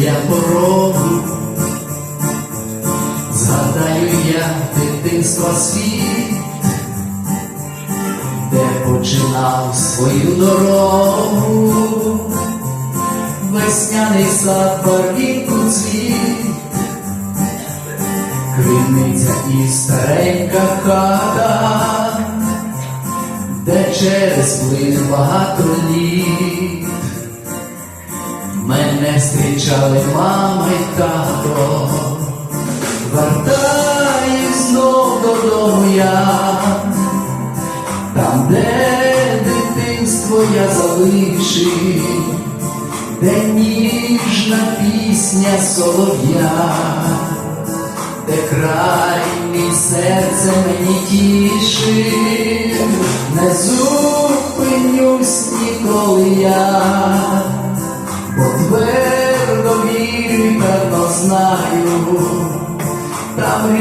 біля порогу, згадаю я дитинства світ, де починав свою дорогу, весняний сад барвінку цвіт, криниця і старенька хата, де через плин багато літ. Мене зустрічали мама й тато, вертаюсь знов додому я, там, де дитинство я залишив, де ніжна пісня солов'я, де край мій серце мені тішив,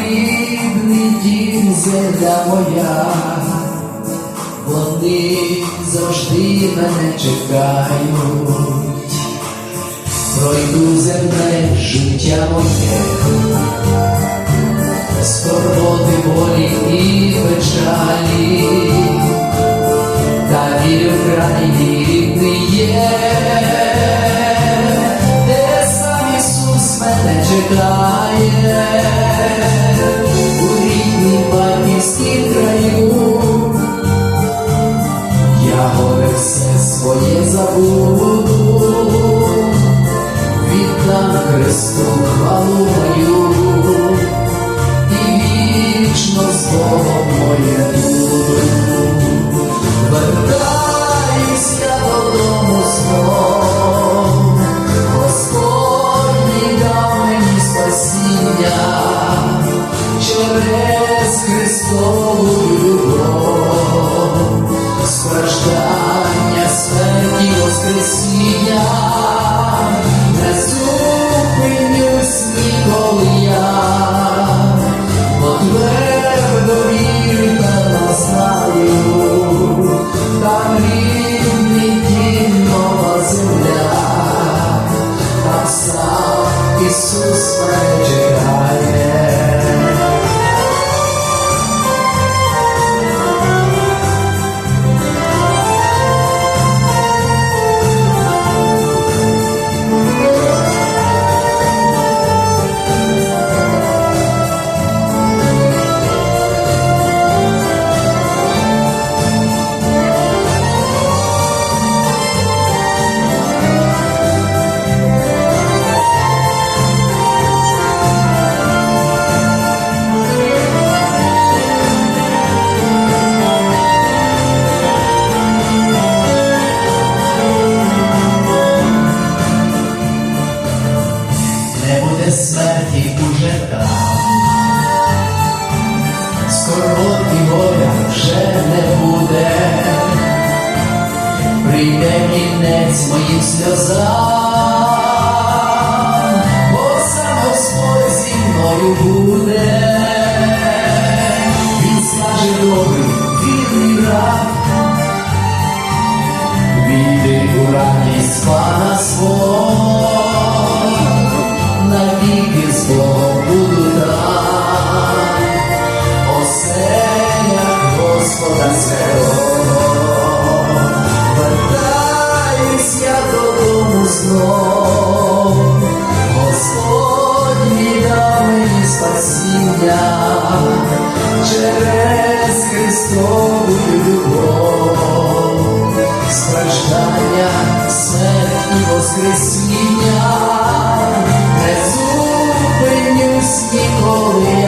рідний дім земля моя, вони завжди мене чекають, пройду земне життя моє, скорботи болі і печалі. Та вірю в край рідний є, де сам Ісус мене чекає, у смерть смерті уже там, скорот і горя вже не буде, прийде кінець моїм сльозам, бо сам Господь зі мною буде, він скаже добрий, вірний раб, Війди у радість смерть і воскресіння, не зупинюсь ніколи.